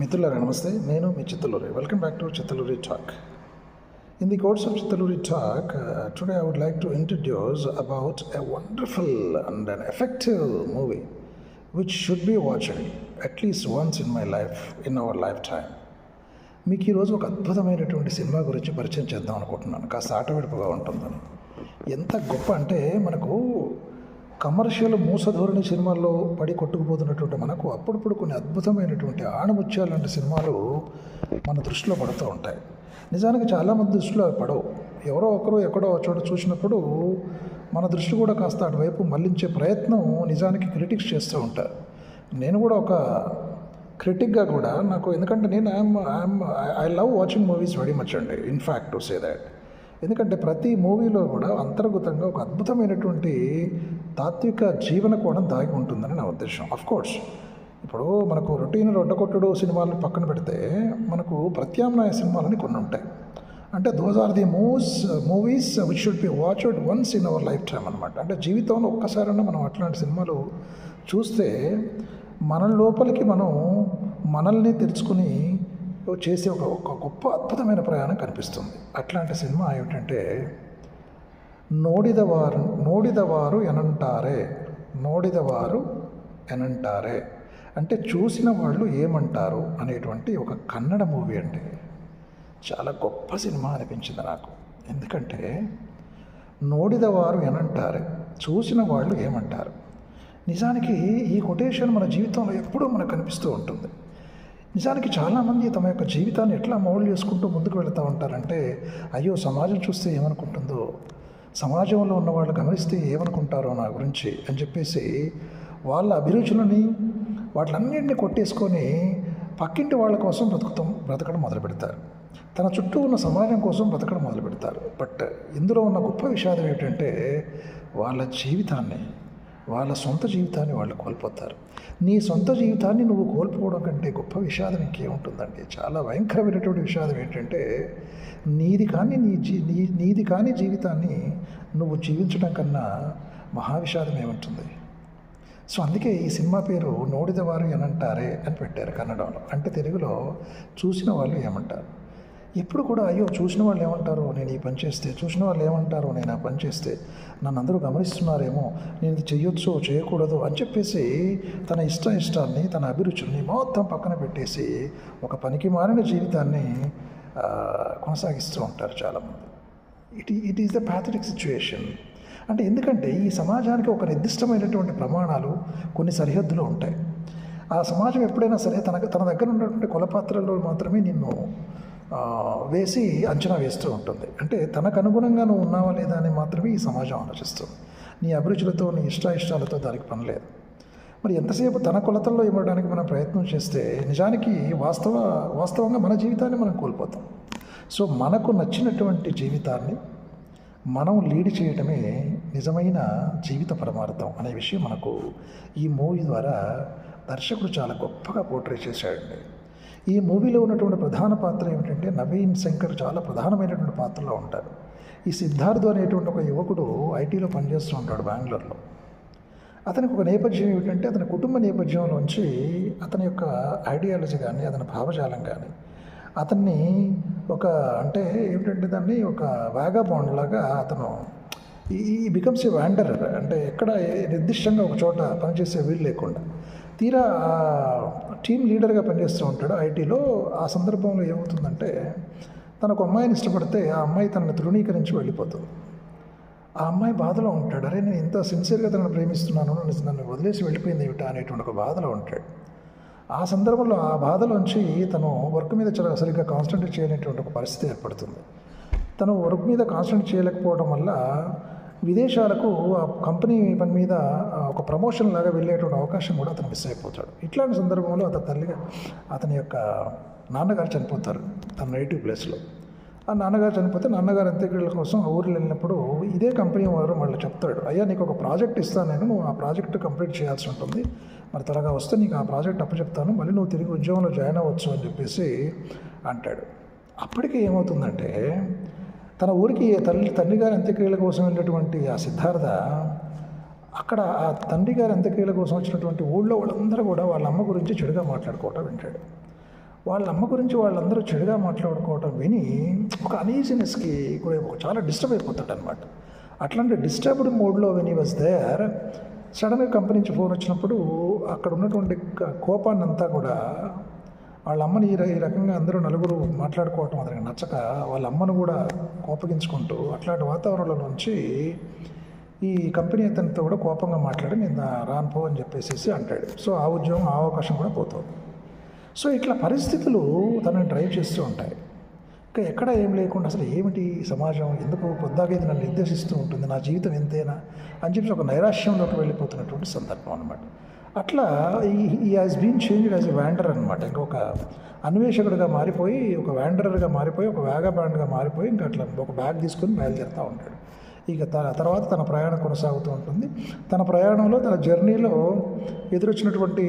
మిత్రులారా నమస్తే. నేను మీ Chittaluri. Welcome back to Chittaluri talk in the course of Chittaluri talk today I would like to introduce about a wonderful and an effective movie which should be watching at least once in my life in our life time మీకు ఈరోజు ఒక అద్భుతమైనటువంటి cinema గురించి పరిచయం చేద్దాం అనుకుంటున్నాను. కాస్త ఆటవిడుపుగా ఉంటుందని. ఎంత గొప్ప అంటే మనకు కమర్షియల్ మూసధోరణి సినిమాల్లో పడి కొట్టుకుపోతున్నటువంటి మనకు అప్పుడప్పుడు కొన్ని అద్భుతమైనటువంటి ఆణముత్యాలు లాంటి సినిమాలు మన దృష్టిలో పడుతూ ఉంటాయి. నిజానికి చాలామంది దృష్టిలో అవి పడవు. ఎవరో ఒకరు ఎక్కడో చోట చూసినప్పుడు మన దృష్టి కూడా కాస్త అటువైపు మళ్ళించే ప్రయత్నం నిజానికి క్రిటిక్స్ చేస్తూ ఉంటారు. నేను కూడా ఒక క్రిటిక్గా కూడా నాకు ఎందుకంటే నేను I'm I'm I love watching movies very much అండి. In fact to say that. ఎందుకంటే ప్రతి మూవీలో కూడా అంతర్గతంగా ఒక అద్భుతమైనటువంటి తాత్విక జీవన కోణం దాగి ఉంటుందని నా ఉద్దేశం. అఫ్ కోర్స్ ఇప్పుడు మనకు రొటీన్ రొడ్డకొట్టుడు సినిమాలను పక్కన పెడితే మనకు ప్రత్యామ్నాయ సినిమాలని కొన్ని ఉంటాయి. అంటే those are the moves movies which should be watched once in our life time అనమాట అంటే జీవితంలో ఒక్కసారైనా మనం అట్లాంటి సినిమాలు చూస్తే మన లోపలికి మనం మనల్ని తెరుచుకుని చేసే ఒక ఒక గొప్ప అద్భుతమైన ప్రయాణం కనిపిస్తుంది. అట్లాంటి సినిమా ఏమిటంటే నోడిదవారు నోడిదవారు ఎనంటారే. నోడిదవారు ఎనంటారే. అంటే చూసిన వాళ్ళు ఏమంటారు అనేటువంటి ఒక కన్నడ మూవీ అండి. చాలా గొప్ప సినిమా అనిపించింది నాకు. ఎందుకంటే నోడిదవారు ఎనంటారే. చూసిన వాళ్ళు ఏమంటారు? నిజానికి ఈ కొటేషన్ మన జీవితంలో ఎప్పుడూ మనకు కనిపిస్తూ ఉంటుంది. నిజానికి చాలామంది తమ యొక్క జీవితాన్ని ఎట్లా మౌల్డ్ చేసుకుంటూ ముందుకు వెళుతూ ఉంటారంటే అయ్యో సమాజం చూస్తే ఏమనుకుంటుందో సమాజంలో ఉన్న వాళ్ళు గమనిస్తే ఏమనుకుంటారో నా గురించి అని చెప్పేసి వాళ్ళ అభిరుచులని వాటిలన్నింటినీ కొట్టేసుకొని పక్కింటి వాళ్ళ కోసం బ్రతుకుతాం బ్రతకడం మొదలు పెడతారు. తన చుట్టూ ఉన్న సమాజం కోసం బ్రతకడం మొదలు పెడతారు. బట్ ఇందులో ఉన్న గొప్ప విషాదం ఏమిటంటే వాళ్ళ జీవితాన్ని వాళ్ళ సొంత జీవితాన్ని వాళ్ళు కోల్పోతారు. నీ సొంత జీవితాన్ని నువ్వు కోల్పోవడం కంటే గొప్ప విషాదం ఇంకేముంటుందండి? చాలా భయంకరమైనటువంటి విషాదం ఏంటంటే నీది కానీ నీ జీ నీ నీది కానీ జీవితాన్ని నువ్వు జీవించడం కన్నా మహావిషాదం ఏముంటుంది? సో అందుకే ఈ సినిమా పేరు నోడిదవారు ఎనంటారే అని పెట్టారు కన్నడంలో. అంటే తెలుగులో చూసిన వాళ్ళు ఏమంటారు? ఎప్పుడు కూడా అయ్యో చూసిన వాళ్ళు ఏమంటారో? నేను ఈ పని చేస్తే చూసిన వాళ్ళు ఏమంటారో? నేను ఆ పని చేస్తే నన్ను అందరూ గమనిస్తున్నారేమో? నేను ఇది చేయొచ్చో చేయకూడదు? అని చెప్పేసి తన ఇష్ట ఇష్టాన్ని తన అభిరుచుల్ని మొత్తం పక్కన పెట్టేసి ఒక పనికి మారిన జీవితాన్ని కొనసాగిస్తూ ఉంటారు చాలామంది. It it is the pathetic situation అంటే ఎందుకంటే ఈ సమాజానికి ఒక నిర్దిష్టమైనటువంటి ప్రమాణాలు కొన్ని సరిహద్దులు ఉంటాయి. ఆ సమాజం ఎప్పుడైనా సరే తన తన దగ్గర ఉన్నటువంటి కులపాత్రల్లో మాత్రమే నిన్ను వేసి అంచనా వేస్తూ ఉంటుంది. అంటే తనకు అనుగుణంగా నువ్వు ఉన్నావా లేదా అని మాత్రమే ఈ సమాజం ఆలోచిస్తుంది. నీ అభిరుచులతో నీ ఇష్ట ఇష్టాలతో దానికి పని లేదు. మరి ఎంతసేపు తన కొలతల్లో ఇవ్వడానికి మనం ప్రయత్నం చేస్తే నిజానికి వాస్తవ వాస్తవంగా మన జీవితాన్ని మనం కోల్పోతాం. సో మనకు నచ్చినటువంటి జీవితాన్ని మనం లీడ్ చేయటమే నిజమైన జీవిత పరమార్థం అనే విషయం మనకు ఈ మూవీ ద్వారా దర్శకుడు చాలా గొప్పగా పోర్ట్రే చేశాడండి. ఈ మూవీలో ఉన్నటువంటి ప్రధాన పాత్ర ఏమిటంటే నవీన్ శంకర్ చాలా ప్రధానమైనటువంటి పాత్రలో ఉంటారు. ఈ సిద్ధార్థ్ అనేటువంటి ఒక యువకుడు ఐటీలో పనిచేస్తూ ఉంటాడు బెంగళూరులో. అతనికి ఒక నేపథ్యం ఏమిటంటే అతని కుటుంబ నేపథ్యంలోంచి అతని యొక్క ఐడియాలజీ కానీ అతని భావజాలం కానీ అతన్ని ఒక అంటే ఏమిటంటే దాన్ని ఒక వ్యాగా బాండ్ లాగా అతను ఈ బికమ్స్ ఏ వ్యాండర్ అంటే ఎక్కడ నిర్దిష్టంగా ఒక చోట పనిచేసే వీలు లేకుండా. తీరా టీమ్ లీడర్గా పనిచేస్తూ ఉంటాడు ఐటీలో. ఆ సందర్భంలో ఏమవుతుందంటే తనకు అమ్మాయిని ఇష్టపడితే ఆ అమ్మాయి తనని తృణీకరించి వెళ్ళిపోతుంది. ఆ అమ్మాయి బాధలో ఉంటాడు. అరే నేను ఇంత సిన్సియర్గా తనను ప్రేమిస్తున్నాను నన్ను నన్ను వదిలేసి వెళ్ళిపోయింది ఏమిటా? అనేటువంటి ఒక బాధలో ఉంటాడు. ఆ సందర్భంలో ఆ బాధలోంచి తను వర్క్ మీద చాలా సరిగ్గా కాన్సన్ట్రేట్ చేయలేనటువంటి ఒక పరిస్థితి ఏర్పడుతుంది. తను వర్క్ మీద కాన్సన్ట్రేట్ చేయలేకపోవడం వల్ల విదేశాలకు ఆ కంపెనీ పని మీద ఒక ప్రమోషన్ లాగా వెళ్ళేటువంటి అవకాశం కూడా అతను మిస్ అయిపోతాడు. ఇట్లాంటి సందర్భంలో అతని తల్లిగా అతని యొక్క నాన్నగారు చనిపోతారు తన నేటివ్ ప్లేస్లో ఆ నాన్నగారు చనిపోతే నాన్నగారు అంత్యక్రియల కోసం ఆ ఊరిలో వెళ్ళినప్పుడు ఇదే కంపెనీ వారు మళ్ళీ చెప్తాడు అయ్యా నీకు ఒక ప్రాజెక్ట్ ఇస్తాను నేను నువ్వు ఆ ప్రాజెక్ట్ కంప్లీట్ చేయాల్సి ఉంటుంది. మరి త్వరగా వస్తే నీకు ఆ ప్రాజెక్ట్ అప్పచెప్తాను మళ్ళీ నువ్వు తిరిగి ఉద్యోగంలో జాయిన్ అవ్వచ్చు అని చెప్పేసి అంటాడు. అప్పటికి ఏమవుతుందంటే తన ఊరికి తల్లి తండ్రి గారి అంత్యక్రియల కోసం వెళ్ళినటువంటి ఆ సిద్ధార్థ అక్కడ ఆ తండ్రి గారి అంత్యక్రియల కోసం వచ్చినటువంటి ఊళ్ళో వాళ్ళందరూ కూడా వాళ్ళ అమ్మ గురించి చెడుగా మాట్లాడుకోవటం వింటాడు. వాళ్ళ అమ్మ గురించి వాళ్ళందరూ చెడుగా మాట్లాడుకోవటం విని ఒక అనీజినెస్కి కూడా చాలా డిస్టర్బ్ అయిపోతాడు అనమాట అట్లాంటి డిస్టర్బ్డ్ మోడ్లో విని వాజ్ దేర్ సడన్గా కంపెనీ నుంచి ఫోన్ వచ్చినప్పుడు అక్కడ ఉన్నటువంటి కోపాన్ని అంతా కూడా వాళ్ళ అమ్మని ఈ ఈ రకంగా అందరూ నలుగురు మాట్లాడుకోవటం అతనికి నచ్చక వాళ్ళ అమ్మను కూడా కోపగించుకుంటూ అట్లాంటి వాతావరణంలో నుంచి ఈ కంపెనీ అతనితో కూడా కోపంగా మాట్లాడి నేను రాను అని చెప్పేసి అంటాడు. సో ఆ ఉద్యోగం ఆ అవకాశం కూడా పోతుంది. సో ఇట్లా పరిస్థితులు తనని డ్రైవ్ చేస్తూ ఉంటాయి. ఇంకా ఎక్కడ ఏం లేకుండా అసలు ఏమిటి సమాజం? ఎందుకు పొద్దాక ఇది నన్ను నిర్దేశిస్తూ ఉంటుంది? నా జీవితం ఎంతేనా? అని చెప్పి ఒక నైరాశ్యంలోకి వెళ్ళిపోతున్నటువంటి సందర్భం అనమాట అట్లా ఈ has been change as a wanderer అనమాట ఇంకొక అన్వేషకుడిగా మారిపోయి ఒక వ్యాండరర్గా మారిపోయి ఒక వేగా బ్యాండ్గా మారిపోయి ఇంకా అట్లా ఒక బ్యాగ్ తీసుకొని బయలుదేరుతూ ఉంటాడు. ఇక త- తర్వాత తన ప్రయాణం కొనసాగుతూ ఉంటుంది. తన ప్రయాణంలో తన జర్నీలో ఎదురొచ్చినటువంటి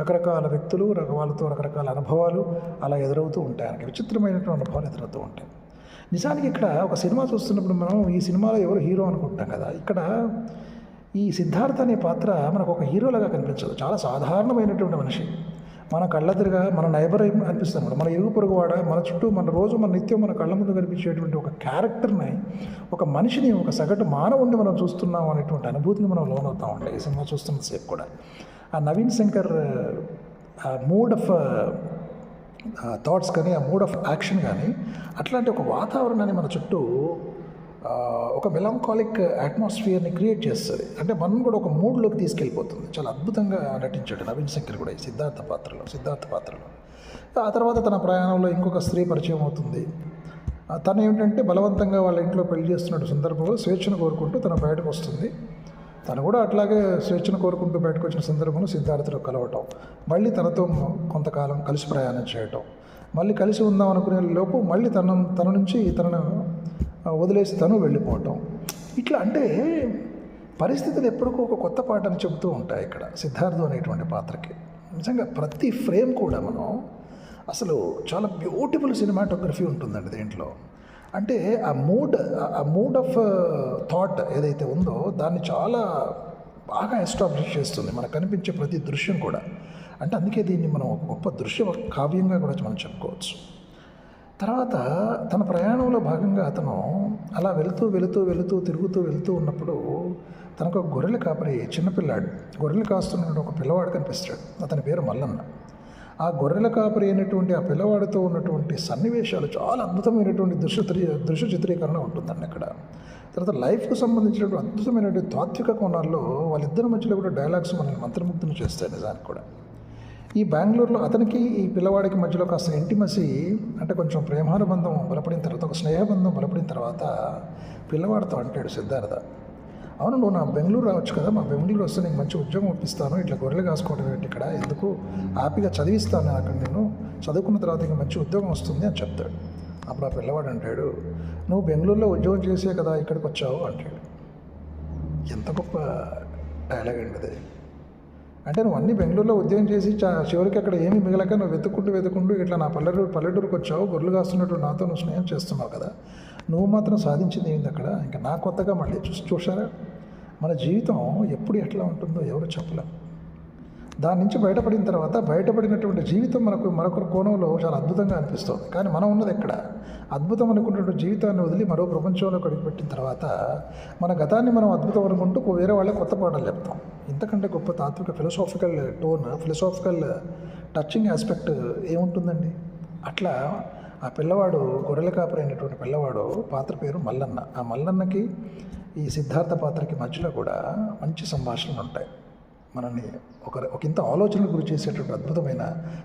రకరకాల వ్యక్తులు వాళ్ళతో రకరకాల అనుభవాలు అలా ఎదురవుతూ ఉంటాయి. ఆయనకి విచిత్రమైనటువంటి అనుభవాలు ఎదురవుతూ ఉంటాయి. నిజానికి ఇక్కడ ఒక సినిమా చూస్తున్నప్పుడు మనం ఈ సినిమాలో ఎవరు హీరో అనుకుంటాం కదా? ఇక్కడ ఈ సిద్ధార్థ అనే పాత్ర మనకు ఒక హీరోలాగా కనిపించదు. చాలా సాధారణమైనటువంటి మనిషి. మన కళ్ళెదురుగా మన నైబర్ అనిపిస్తాం మన ఇరుగు పొరుగువాడ మన చుట్టూ మన రోజు మన నిత్యం మన కళ్ళ ముందు కనిపించేటువంటి ఒక క్యారెక్టర్ని ఒక మనిషిని ఒక సగటు మానవుడిని మనం చూస్తున్నాం అనేటువంటి అనుభూతికి మనం లోనవుతాం ఉంటాయి ఈ సినిమా చూస్తున్నసేపు కూడా. ఆ నవీన్ శంకర్ ఆ మూడ్ ఆఫ్ థాట్స్ కానీ ఆ మూడ్ ఆఫ్ యాక్షన్ కానీ అట్లాంటి ఒక వాతావరణాన్ని మన చుట్టూ ఒక మెలాంకాలిక్ అట్మాస్ఫియర్ని క్రియేట్ చేస్తుంది. అంటే మనం కూడా ఒక మూడ్లోకి తీసుకెళ్ళిపోతుంది. చాలా అద్భుతంగా నటించాడు నవీన్ శంకర్ కూడా ఈ సిద్ధార్థ పాత్రలో సిద్ధార్థ పాత్రలో. ఆ తర్వాత తన ప్రయాణంలో ఇంకొక స్త్రీ పరిచయం అవుతుంది. తను ఏమిటంటే బలవంతంగా వాళ్ళ ఇంట్లో పెళ్ళి చేస్తున్న సందర్భంలో స్వేచ్ఛను కోరుకుంటూ తన బయటకు వస్తుంది. తను కూడా అట్లాగే స్వేచ్ఛను కోరుకుంటూ బయటకు వచ్చిన సందర్భంలో సిద్ధార్థతో కలవటం. మళ్ళీ తనతో కొంతకాలం కలిసి ప్రయాణం చేయటం. మళ్ళీ కలిసి ఉందాం అనుకునే లోపు మళ్ళీ తన తన నుంచి తనను వదిలేసి తను వెళ్ళిపోవటం. ఇట్లా అంటే పరిస్థితులు ఎప్పటికో ఒక కొత్త పాటని చెబుతూ ఉంటాయి ఇక్కడ సిద్ధార్థం అనేటువంటి పాత్రకి. నిజంగా ప్రతి ఫ్రేమ్ కూడా మనం అసలు చాలా బ్యూటిఫుల్ సినిమాటోగ్రఫీ ఉంటుందండి దీంట్లో. అంటే ఆ మూడ్ ఆ మూడ్ ఆఫ్ థాట్ ఏదైతే ఉందో దాన్ని చాలా బాగా ఎస్టాబ్లిష్ చేస్తుంది మనకు కనిపించే ప్రతి దృశ్యం కూడా. అంటే అందుకే దీన్ని మనం ఒక గొప్ప దృశ్య కావ్యంగా కూడా మనం చెప్పుకోవచ్చు. తర్వాత తన ప్రయాణంలో భాగంగా అతను అలా వెళుతూ వెళుతూ వెళుతూ తిరుగుతూ వెళుతూ ఉన్నప్పుడు తనకు ఒక గొర్రెల కాపరి చిన్నపిల్లాడు గొర్రెలు కాస్తున్నటువంటి ఒక పిల్లవాడు కనిపిస్తాడు. అతని పేరు మల్లన్న. ఆ గొర్రెల కాపరి అయినటువంటి ఆ పిల్లవాడితో ఉన్నటువంటి సన్నివేశాలు చాలా అద్భుతమైనటువంటి దృశ్య దృశ్య చిత్రీకరణ ఉంటుందండి అక్కడ. తర్వాత లైఫ్కు సంబంధించినటువంటి అద్భుతమైనటువంటి తాత్విక కోణాల్లో వాళ్ళిద్దరి మధ్యలో కూడా డైలాగ్స్ మనల్ని మంత్రముగ్ధులు చేస్తాయి నిజానికి కూడా. ఈ బెంగళూరులో అతనికి ఈ పిల్లవాడికి మధ్యలో కాస్త ఇంటిమసి అంటే కొంచెం ప్రేమానుబంధం బలపడిన తర్వాత ఒక స్నేహబంధం బలపడిన తర్వాత పిల్లవాడితో అంటాడు సిద్ధార్థ అవును నువ్వు నా బెంగళూరు రావచ్చు కదా మా బెంగళూరు వస్తే నీకు మంచి ఉద్యోగం ఒప్పిస్తాను ఇట్లా గొర్రెలు కాసుకోవడం ఏంటి ఇక్కడ ఎందుకు హ్యాపీగా చదివిస్తాను అక్కడ నేను చదువుకున్న తర్వాత ఇంకా మంచి ఉద్యోగం వస్తుంది అని చెప్తాడు. అప్పుడు ఆ పిల్లవాడు అంటాడు నువ్వు బెంగళూరులో ఉద్యోగం చేసే కదా ఇక్కడికి వచ్చావు అంటాడు. ఎంత గొప్ప డైలాగ్ అండి అది. అంటే నువ్వు అన్ని బెంగళూరులో ఉద్యోగం చేసి చివరికి అక్కడ ఏమి మిగలక నువ్వు వెతుక్కుంటూ వెతుక్కుంటూ ఇట్లా నా పల్లెటూరు పల్లెటూరుకి వచ్చావు గొర్రెలు కాస్తున్నట్టు నాతో నువ్వు స్నేహం చేస్తున్నావు కదా. నువ్వు మాత్రం సాధించింది ఏంది అక్కడ? ఇంకా నా కొత్తగా మళ్ళీ చూసి చూసారా మన జీవితం ఎప్పుడు ఎట్లా ఉంటుందో ఎవరు చెప్పలేం. దాని నుంచి బయటపడిన తర్వాత బయటపడినటువంటి జీవితం మనకు మరొకరు కోణంలో చాలా అద్భుతంగా అనిపిస్తుంది. కానీ మనం ఉన్నది ఎక్కడ? అద్భుతం అనుకున్నటువంటి జీవితాన్ని వదిలి మరో ప్రపంచంలోకి అడుగుపెట్టిన తర్వాత మన గతాన్ని మనం అద్భుతం అనుకుంటూ వేరే వాళ్ళకి కొత్త పాటలు చెప్తాం. ఇంతకంటే గొప్ప తాత్విక philosophical tone philosophical touching aspect ఏముంటుందండి? అట్లా ఆ పిల్లవాడు గొర్రెల కాపరైనటువంటి పిల్లవాడు పాత్ర పేరు మల్లన్న. ఆ మల్లన్నకి ఈ సిద్ధార్థ పాత్రకి మధ్యలో కూడా మంచి సంభాషణలు ఉంటాయి. మనల్ని ఒక ఒక ఇంత ఆలోచనలు గురి చేసేటువంటి అద్భుతమైన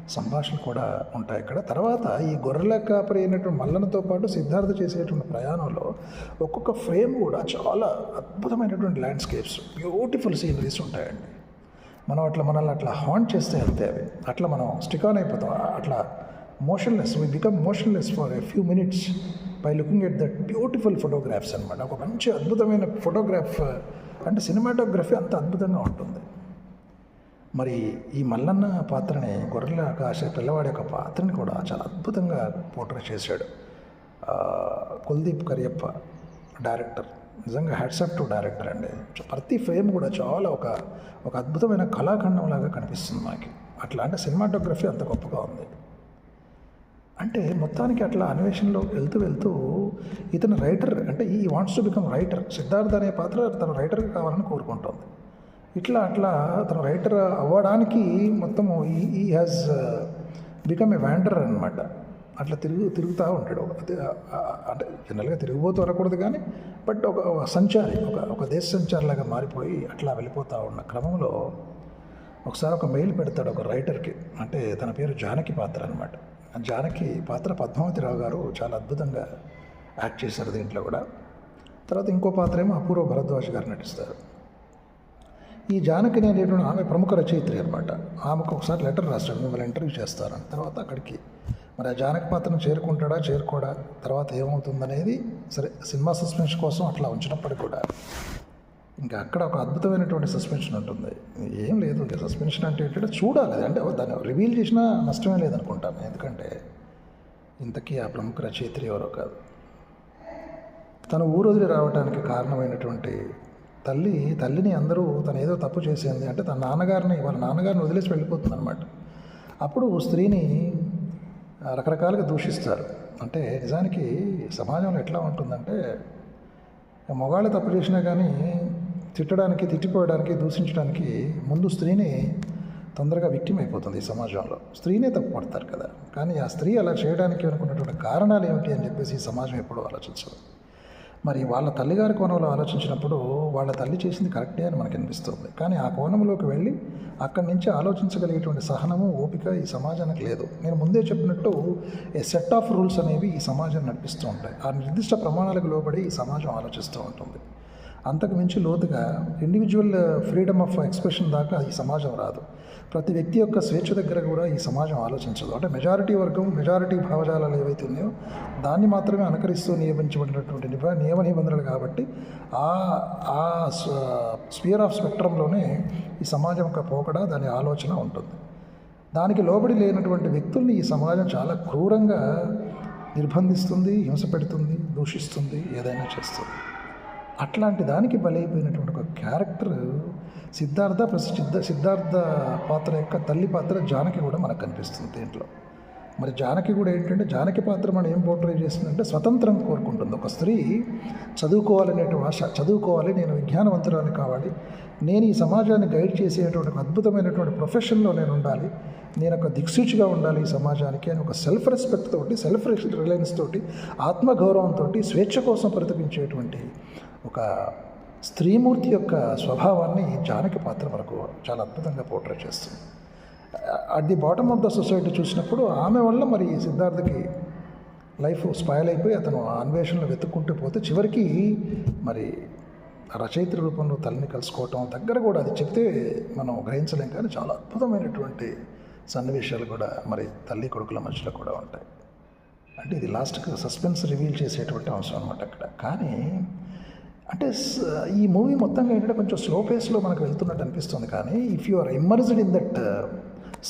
సంభాషణలు కూడా ఉంటాయి ఇక్కడ తర్వాత ఈ గొర్రెల కాపరి అయినటువంటి మల్లనతో పాటు సిద్ధార్థ చేసేటువంటి ప్రయాణంలో ఒక్కొక్క ఫ్రేమ్ కూడా చాలా అద్భుతమైనటువంటి ల్యాండ్స్కేప్స్ బ్యూటిఫుల్ సీనరీస్ ఉంటాయండి. మనం అట్లా మనల్ని అట్లా హాంట్ చేస్తే అంతే అవి. అట్లా మనం స్టిక్ ఆన్ అయిపోతాం. అట్లా motionless we become motionless for a few minutes by looking at that beautiful photographs అనమాట ఒక మంచి అద్భుతమైన ఫోటోగ్రాఫ్ అంటే సినిమాటోగ్రఫీ అంత అద్భుతంగా ఉంటుంది. మరి ఈ మల్లన్న పాత్రని గొర్రెల కాసే పిల్లవాడి యొక్క పాత్రని కూడా చాలా అద్భుతంగా పోర్ట్రే చేశాడు. కుల్దీప్ కరియప్ప డైరెక్టర్. నిజంగా హ్యాట్సప్ టు డైరెక్టర్ అండి. ప్రతి ఫ్రేమ్ కూడా చాలా ఒక ఒక అద్భుతమైన కళాఖండం లాగా కనిపిస్తుంది మనకి అట్లా అంటే సినిమాటోగ్రఫీ అంత గొప్పగా ఉంది. అంటే మొత్తానికి అట్లా అన్వేషణలో వెళ్తూ వెళ్తూ ఇతను రైటర్ అంటే ఈ wants to become writer Siddhartha అనే పాత్ర తన రైటర్గా కావాలని కోరుకుంటోంది. ఇట్లా అట్లా తను రైటర్ అవ్వడానికి మొత్తము ఈ ఈ హ్యాజ్ బికమ్ ఏ వ్యాండర్ అనమాట అట్లా తిరుగు తిరుగుతూ ఉంటాడు. అంటే జనరల్గా తిరిగిపోతూ అనకూడదు కానీ బట్ ఒక ఒక సంచారి ఒక ఒక దేశ సంచారిలాగా మారిపోయి అట్లా వెళ్ళిపోతూ ఉన్న క్రమంలో ఒకసారి ఒక మెయిల్ పెడతాడు ఒక రైటర్కి అంటే తన పేరు జానకి పాత్ర అనమాట జానకి పాత్ర పద్మావతిరావు గారు చాలా అద్భుతంగా యాక్ట్ చేశారు దీంట్లో కూడా. తర్వాత ఇంకో పాత్ర ఏమో అపూర్వ భరద్వాజ్ గారు నటిస్తారు. ఈ జానకిని అనేటువంటి ఆమె ప్రముఖ రచయిత్రి అనమాట ఆమెకు ఒకసారి లెటర్ రాస్తాడు మిమ్మల్ని ఇంటర్వ్యూ చేస్తారని. తర్వాత అక్కడికి మరి ఆ జానకి పాత్రను చేరుకుంటాడా చేరుకోడా తర్వాత ఏమవుతుందనేది సరే సినిమా సస్పెన్స్ కోసం అట్లా ఉంచినప్పటికీ కూడా ఇంకా అక్కడ ఒక అద్భుతమైనటువంటి సస్పెన్షన్ ఉంటుంది. ఏం లేదు ఇక సస్పెన్షన్ అంటే ఏంటంటే చూడాలి. అంటే దాన్ని రివీల్ చేసినా నష్టమే లేదనుకుంటాను. ఎందుకంటే ఇంతకీ ఆ ప్రముఖ రచయిత్రి ఎవరో కాదు. తన ఊరు వదిలి రావడానికి కారణమైనటువంటి తల్లి తల్లిని అందరూ తను ఏదో తప్పు చేసింది. అంటే తన నాన్నగారిని వాళ్ళ నాన్నగారిని వదిలేసి వెళ్ళిపోతుంది అనమాట అప్పుడు స్త్రీని రకరకాలుగా దూషిస్తారు. అంటే నిజానికి సమాజంలో ఎట్లా ఉంటుందంటే మగాళ్ళు తప్పు చేసినా కానీ తిట్టడానికి తిట్టిపోయడానికి దూషించడానికి ముందు స్త్రీని తొందరగా విక్టిమ్ అయిపోతుంది ఈ సమాజంలో. స్త్రీనే తప్పు పడతారు కదా. కానీ ఆ స్త్రీ అలా చేయడానికి అనుకున్నటువంటి కారణాలు ఏమిటి అని చెప్పేసి ఈ సమాజం ఎప్పుడూ ఆలోచించదు. మరి వాళ్ళ తల్లిగారి కోణంలో ఆలోచించినప్పుడు వాళ్ళ తల్లి చేసింది కరెక్టే అని మనకు అనిపిస్తుంది. కానీ ఆ కోణంలోకి వెళ్ళి అక్కడి నుంచి ఆలోచించగలిగేటువంటి సహనము ఓపిక ఈ సమాజానికి లేదు. నేను ముందే చెప్పినట్టు ఏ సెట్ ఆఫ్ రూల్స్ అనేవి ఈ సమాజాన్ని నడిపిస్తూ ఉంటాయి. ఆ నిర్దిష్ట ప్రమాణాలకు లోబడి ఈ సమాజం ఆలోచిస్తూ ఉంటుంది. అంతకు మించి లోతుగా ఇండివిజువల్ ఫ్రీడమ్ ఆఫ్ ఎక్స్ప్రెషన్ దాకా ఈ సమాజం రాదు. ప్రతి వ్యక్తి యొక్క స్వేచ్ఛ దగ్గర కూడా ఈ సమాజం ఆలోచించదు. అంటే మెజారిటీ వర్గం మెజారిటీ భావజాలాలు ఏవైతే ఉన్నాయో దాన్ని మాత్రమే అనుకరిస్తూ నియమించబడినటువంటి నిబ నియమ నిబంధనలు కాబట్టి ఆ ఆ స్పియర్ ఆఫ్ స్పెక్ట్రంలోనే ఈ సమాజం యొక్క పోకడ దాని ఆలోచన ఉంటుంది. దానికి లోబడి లేనటువంటి వ్యక్తుల్ని ఈ సమాజం చాలా క్రూరంగా నిర్బంధిస్తుంది హింస పెడుతుంది దూషిస్తుంది ఏదైనా చేస్తుంది. అట్లాంటి దానికి బలైపోయినటువంటి ఒక క్యారెక్టర్ సిద్ధార్థ ప్లస్ సిద్ధ సిద్ధార్థ పాత్ర యొక్క తల్లి పాత్ర జానకి కూడా మనకు కనిపిస్తుంది దీంట్లో. మరి జానకి కూడా ఏంటంటే జానకి పాత్ర మనం ఏం పోర్ట్రే చేస్తుందంటే స్వతంత్రం కోరుకుంటుంది. ఒక స్త్రీ చదువుకోవాలనే ఆశ చదువుకోవాలి నేను విజ్ఞానవంతురాలు కావాలి నేను ఈ సమాజాన్ని గైడ్ చేసేటువంటి ఒక అద్భుతమైనటువంటి ప్రొఫెషన్లో నేను ఉండాలి నేను ఒక దిక్సూచిగా ఉండాలి ఈ సమాజానికి అని ఒక సెల్ఫ్ రెస్పెక్ట్ తోటి సెల్ఫ్ రిలయన్స్ తోటి ఆత్మగౌరవంతో స్వేచ్ఛ కోసం ప్రతిపించేటువంటి ఒక స్త్రీమూర్తి యొక్క స్వభావాన్ని జానకి పాత్ర మనకు చాలా అద్భుతంగా పోర్ట్రే చేస్తుంది. At the bottom of the society చూసినప్పుడు ఆమె వల్ల మరి సిద్ధార్థకి లైఫ్ స్పాయిల్ అయిపోయి అతను అన్వేషణలో వెతుక్కుంటూ పోతే చివరికి మరి రచయిత రూపంలో తల్లిని కలుసుకోవటం దగ్గర కూడా అది చెప్తే మనం గ్రహించలేం కానీ చాలా అద్భుతమైనటువంటి సన్నివేశాలు కూడా మరి తల్లి కొడుకుల మధ్యలో కూడా ఉంటాయి. అంటే ఇది లాస్ట్కి సస్పెన్స్ రివీల్ చేసేటువంటి అంశం అనమాట అక్కడ. కానీ అంటే ఈ మూవీ మొత్తంగా ఏంటంటే కొంచెం స్లో పేస్లో మనకు వెళ్తున్నట్టు అనిపిస్తుంది. కానీ if you are immersed in that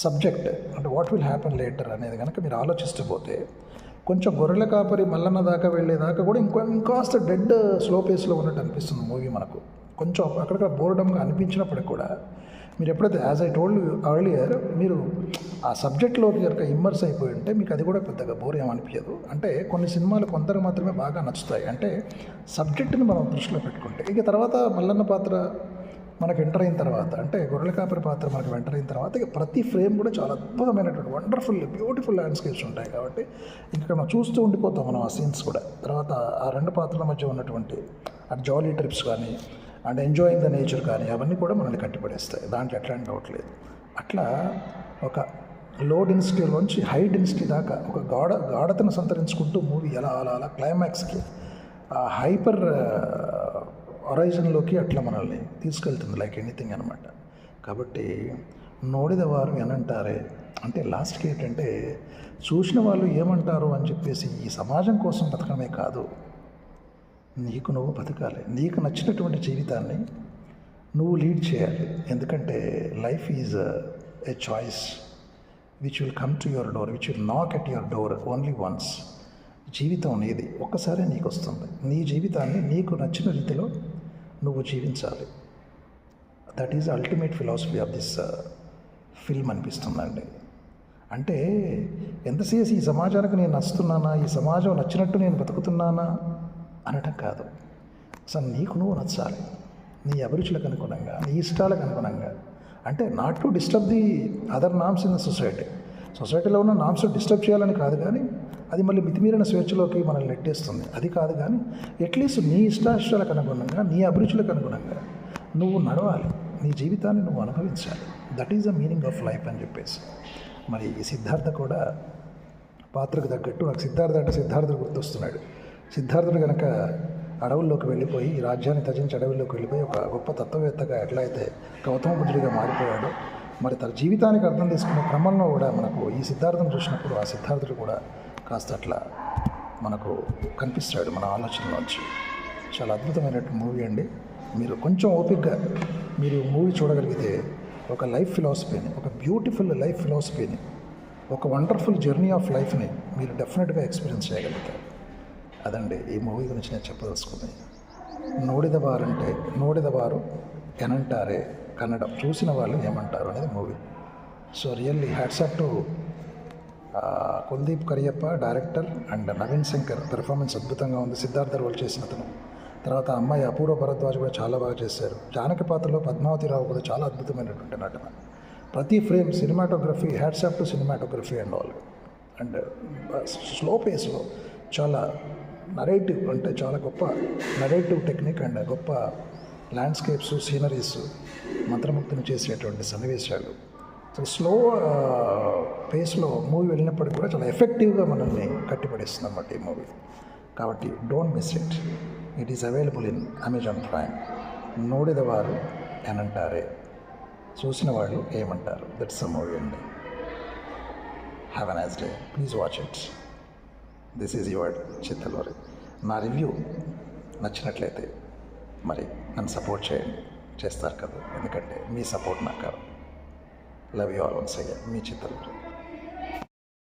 subject అంటే వాట్ విల్ హ్యాపన్ లేటర్ అనేది కనుక మీరు ఆలోచిస్తూ పోతే కొంచెం గొర్రెల కాపరి మల్లన్న దాకా వెళ్ళేదాకా కూడా ఇంకో ఇంకాస్త డెడ్ స్లో పేస్లో ఉన్నట్టు అనిపిస్తుంది మూవీ మనకు. కొంచెం అక్కడక్కడ బోర్డంగా అనిపించినప్పటికి కూడా మీరు ఎప్పుడైతే యాజ్ ఐ టోల్డ్ అర్లియర్ మీరు ఆ సబ్జెక్ట్లోకి కనుక ఇమ్మర్స్ అయిపోయి ఉంటే మీకు అది కూడా పెద్దగా బోర్ ఏమనిపించదు అంటే కొన్ని సినిమాలు కొందరు మాత్రమే బాగా నచ్చుతాయి. అంటే సబ్జెక్ట్ని మనం దృష్టిలో పెట్టుకుంటే ఇక తర్వాత మల్లన్న పాత్ర మనకు ఎంటర్ అయిన తర్వాత అంటే గొర్రెల కాపరి పాత్ర మనకు ఎంటర్ అయిన తర్వాత ఇక ప్రతి ఫ్రేమ్ కూడా చాలా అద్భుతమైనటువంటి వండర్ఫుల్ బ్యూటిఫుల్ ల్యాండ్స్కేప్స్ ఉంటాయి కాబట్టి ఇంకా మనం చూస్తూ ఉండిపోతాం మనం ఆ సీన్స్ కూడా. తర్వాత ఆ రెండు పాత్రల మధ్య ఉన్నటువంటి ఆ జాలీ ట్రిప్స్ కానీ అండ్ ఎంజాయింగ్ ద నేచర్ కానీ అవన్నీ కూడా మనల్ని కట్టిపడేస్తాయి. దాంట్లో ఎట్లాంటి డౌట్ లేదు. అట్లా ఒక లో డెన్సిటీలోంచి హై డెన్సిటీ దాకా ఒక గాఢ గాఢతను సంతరించుకుంటూ మూవీ ఎలా అలా అలా క్లైమాక్స్కి ఆ హైపర్ ఒరైజన్లోకి అట్లా మనల్ని తీసుకెళ్తుంది లైక్ ఎనీథింగ్ అనమాట కాబట్టి నోడిద వారు ఏనంటారే అంటే లాస్ట్కి ఏంటంటే చూసిన వాళ్ళు ఏమంటారు అని చెప్పేసి ఈ సమాజం కోసం బతకడమే కాదు. నీకు నువ్వు బతకాలి. నీకు నచ్చినటువంటి జీవితాన్ని నువ్వు లీడ్ చేయాలి. ఎందుకంటే life is a choice which will come to your door which will knock at your door only once. జీవితం అనేది ఒక్కసారే నీకు వస్తుంది నీ జీవితాన్ని నీకు నచ్చిన రీతిలో నువ్వు జీవించాలి. That is ultimate philosophy of this film అనిపిస్తుందండి. అంటే ఎంతసేపు ఈ సమాజానికి నేను నచ్చుతున్నానా? ఈ సమాజం నచ్చినట్టు నేను బతుకుతున్నానా? అనటం కాదు. అసలు నీకు నువ్వు నచ్చాలి. నీ అభిరుచులకు అనుగుణంగా నీ ఇష్టాలకు అనుగుణంగా. అంటే not to disturb the other norms in the society సొసైటీలో ఉన్న నామ్స్ డిస్టర్బ్ చేయాలని కాదు కానీ అది మళ్ళీ మితిమీరిన స్వేచ్ఛలోకి మనల్ని నెట్టేస్తుంది. అది కాదు కానీ అట్లీస్ట్ నీ ఇష్టాయిష్టాలకు అనుగుణంగా నీ అభిరుచులకు అనుగుణంగా నువ్వు నడవాలి. నీ జీవితాన్ని నువ్వు అనుభవించాలి. That is the meaning of life అని చెప్పేసి. మరి ఈ సిద్ధార్థ కూడా పాత్రకు తగ్గట్టు నాకు సిద్ధార్థ అంటే సిద్ధార్థుడు గుర్తొస్తున్నాడు. సిద్ధార్థుడు కనుక అడవుల్లోకి వెళ్ళిపోయి ఈ రాజ్యాన్ని తజించి అడవుల్లోకి వెళ్ళిపోయి ఒక గొప్ప తత్వవేత్తగా ఎట్లయితే గౌతమ బుద్ధుడిగా మారిపోయాడు మరి తన జీవితానికి అర్థం తీసుకునే క్రమంలో కూడా మనకు ఈ సిద్ధార్థం చూసినప్పుడు ఆ సిద్ధార్థుడు కూడా కాస్త అట్లా మనకు కనిపిస్తాడు మన ఆలోచనలోంచి. చాలా అద్భుతమైన మూవీ అండి. మీరు కొంచెం ఓపిక్గా మీరు మూవీ చూడగలిగితే ఒక లైఫ్ ఫిలాసఫీని ఒక బ్యూటిఫుల్ లైఫ్ ఫిలాసఫీని ఒక వండర్ఫుల్ జర్నీ ఆఫ్ లైఫ్ని మీరు డెఫినెట్గా ఎక్స్పీరియన్స్ చేయగలుగుతారు. అదండి ఈ మూవీ గురించి నేను చెప్పదలుచుకుంది. నోడిదవారంటే నోడిదవారు ఎనంటారే కన్నడం చూసిన వాళ్ళు ఏమంటారు అనేది movie. So really hats off to Kuldeep Kariyappa director and Naveen Shankar. Performance అద్భుతంగా ఉంది. సిద్ధార్థ రోల్ చేసిన అతను. తర్వాత అమ్మాయి అపూర్వ భరద్వాజ్ కూడా చాలా బాగా చేశారు. జానకి పాత్రలో పద్మావతి రావు కూడా చాలా అద్భుతమైనటువంటి నటన. ప్రతి frame cinematography hats off to cinematography and all. And slow పేస్లో చాలా నరేటివ్ అంటే చాలా గొప్ప నరేటివ్ టెక్నిక్ అండ్ గొప్ప ల్యాండ్స్కేప్స్ సీనరీస్ మంత్రముగ్ధుని చేసేటువంటి సన్నివేశాలు. సో స్లో uh, పేస్లో మూవీ వెళ్ళినప్పటికీ కూడా చాలా ఎఫెక్టివ్గా మనల్ని కట్టిపడేస్తుంది అన్నమాట ఈ మూవీ కాబట్టి don't miss it it is available in Amazon Prime నోడిదవారు అనంటారే చూసిన వాళ్ళు ఏమంటారు? దట్స్ అ మూవీ అండి. Have an nice day please watch it this is your Chittaluri నా రివ్యూ నచ్చినట్లయితే మరి నన్ను సపోర్ట్ చేయండి. చేస్తారు కదా. ఎందుకంటే మీ సపోర్ట్ నాకు లవ్ యూ ఆల్ వన్స్ అయ్యా మీ చిత్తలూరి